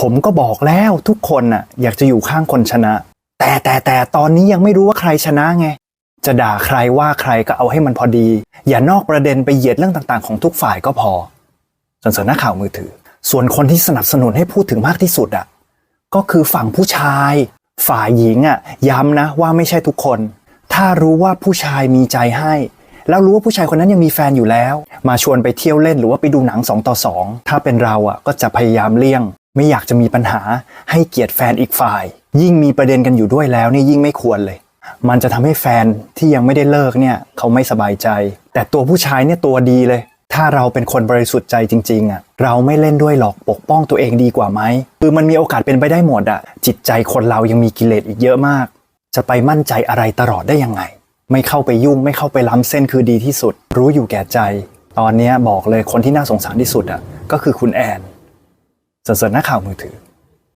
ผมก็บอกแล้วทุกคนน่ะอยากจะอยู่ข้างคนชนะ แต่แต่แต่ตอนนี้ยังไม่รู้ว่าใครชนะไง จะด่าใครว่าใครก็เอาให้มันพอดี อย่านอกประเด็นไปเหยียดเรื่องต่างๆ ของทุกฝ่ายก็พอส่วนส่วนนักข่าวมือถือ ส่วนคนที่สนับสนุนให้พูดถึงมากที่สุดอะก็คือฝั่งผู้ชาย ฝ่ายหญิงอะย้ำนะว่าไม่ใช่ทุกคน ถ้ารู้ว่าผู้ชายมีใจให้ แล้วรู้ว่าผู้ชายคนนั้นยังมีแฟนอยู่แล้ว มาชวนไปเที่ยวเล่นหรือว่าไปดูหนังสองต่อสองถ้าเป็นเราอะก็จะพยายามเลี่ยง ไม่อยากจะมีปัญหาให้เกียรติแฟนอีกฝ่าย ยิ่งมีประเด็นกันอยู่ด้วยแล้วนี่ยิ่งไม่ควรเลย มันจะทำให้แฟนที่ยังไม่ได้เลิกเนี่ยเขาไม่สบายใจ แต่ตัวผู้ชายเนี่ยตัวดีเลย ถ้าเราเป็นคนบริสุทธิ์ใจจริงๆอะเราไม่เล่นด้วยหรอกปกป้องตัวเองดีกว่าไหมคือมันมีโอกาสเป็นไปได้หมดอะจิตใจคนเรายังมีกิเลสอีกเยอะมาก จะไปมั่นใจอะไรตลอดได้ยังไง ไม่เข้าไปยุ่งไม่เข้าไปล้ำเส้นคือดีที่สุด รู้อยู่แก่ใจ ตอนนี้บอกเลยคนที่น่าสงสารที่สุดอะก็คือคุณแอน ส่วนๆนักข่าวมือถือ